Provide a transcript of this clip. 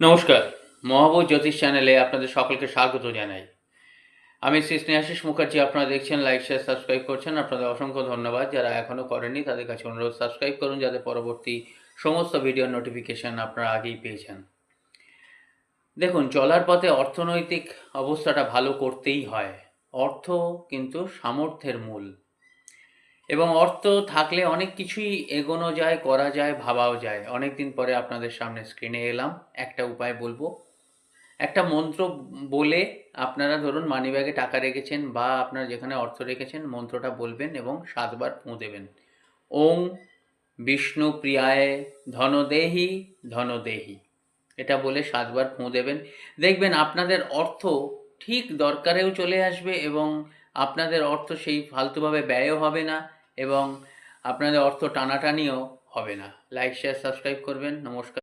নমস্কার মহাবুর জ্যোতিষ চ্যানেলে আপনাদের সকলকে স্বাগত জানাই। আমি শ্রী স্নেহাশিস মুখার্জি, আপনারা দেখছেন লাইক শেয়ার সাবস্ক্রাইব করছেন। আপনাদের অসংখ্য ধন্যবাদ যারা এখনও করেননি, তাদের কাছে অনুরোধ সাবস্ক্রাইব করুন যাতে পরবর্তী সমস্ত ভিডিওর নোটিফিকেশান আপনারা আগেই পেয়েছেন দেখুন, চলার পথে অর্থনৈতিক অবস্থাটা ভালো করতেই হয়। অর্থ কিন্তু সামর্থ্যের মূল। এবং অর্থ থাকলে অনেক কিছুই এগোনো যায়, করা যায়, ভাবাও যায়। অনেক দিন পরে আপনাদের সামনে স্ক্রিনে এলাম। একটা উপায় বলব। একটা মন্ত্র বলে আপনারা ধরুন মানিব্যাগে টাকা রেখেছেন বা আপনার যেখানে অর্থ রেখেছেন মন্ত্রটা বলবেন এবং সাতবার ফুঁ দেবেন। ওং বিষ্ণু প্রিয়ায় ধনদেহি ধনদেহি। এটা বলে সাতবার ফুঁ দেবেন। দেখবেন আপনাদের অর্থ ঠিক দরকারেও চলে আসবে এবং আপনাদের অর্থ সেই ফালতুভাবে ব্যয়ও হবে না। এবং আপনাদের অর্থ টানাটানিও হবে না। লাইক শেয়ার সাবস্ক্রাইব করবেন। নমস্কার।